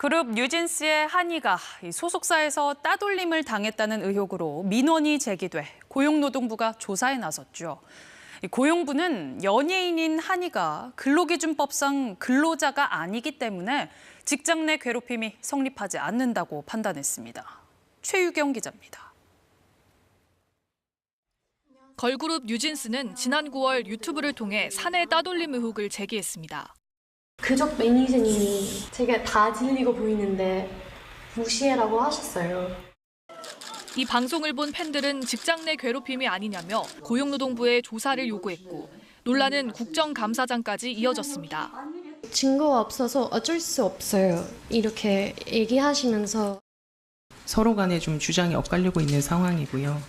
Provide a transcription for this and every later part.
그룹 뉴진스의 한이가 이 소속사에서 따돌림을 당했다는 의혹으로 민원이 제기돼 고용노동부가 조사에 나섰죠. 이 고용부는 연예인인 한이가 근로기준법상 근로자가 아니기 때문에 직장 내 괴롭힘이 성립하지 않는다고 판단했습니다. 최유경 기자입니다. 걸그룹 뉴진스는 지난 9월 유튜브를 통해 사내 따돌림 의혹을 제기했습니다. 그쪽 매니저님이 제가 다 질리고 보이는데 무시해라고 하셨어요. 이 방송을 본 팬들은 직장 내 괴롭힘이 아니냐며 고용노동부에 조사를 요구했고 논란은 국정감사장까지 이어졌습니다. 증거가 없어서 어쩔 수 없어요. 이렇게 얘기하시면서 서로 간에 좀 주장이 엇갈리고 있는 상황이고요.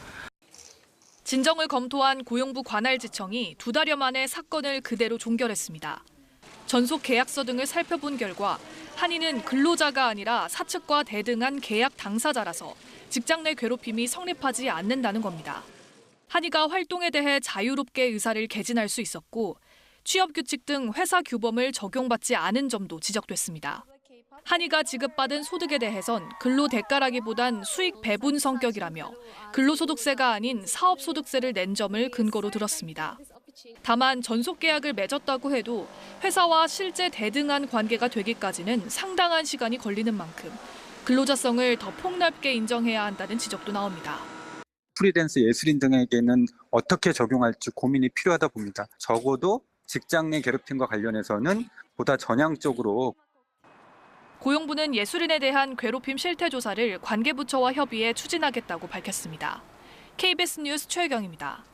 진정을 검토한 고용부 관할지청이 두 달여 만에 사건을 그대로 종결했습니다. 전속 계약서 등을 살펴본 결과 한이는 근로자가 아니라 사측과 대등한 계약 당사자라서 직장 내 괴롭힘이 성립하지 않는다는 겁니다. 한이가 활동에 대해 자유롭게 의사를 개진할 수 있었고 취업 규칙 등 회사 규범을 적용받지 않은 점도 지적됐습니다. 한이가 지급받은 소득에 대해선 근로 대가라기보단 수익 배분 성격이라며 근로소득세가 아닌 사업소득세를 낸 점을 근거로 들었습니다. 다만 전속 계약을 맺었다고 해도 회사와 실제 대등한 관계가 되기까지는 상당한 시간이 걸리는 만큼 근로자성을 더 폭넓게 인정해야 한다는 지적도 나옵니다. 프리랜서 예술인 등에게는 어떻게 적용할지 고민이 필요하다 봅니다. 적어도 직장 내 괴롭힘과 관련해서는 보다 전향적으로 고용부는 예술인에 대한 괴롭힘 실태 조사를 관계부처와 협의해 추진하겠다고 밝혔습니다. KBS 뉴스 최경입니다.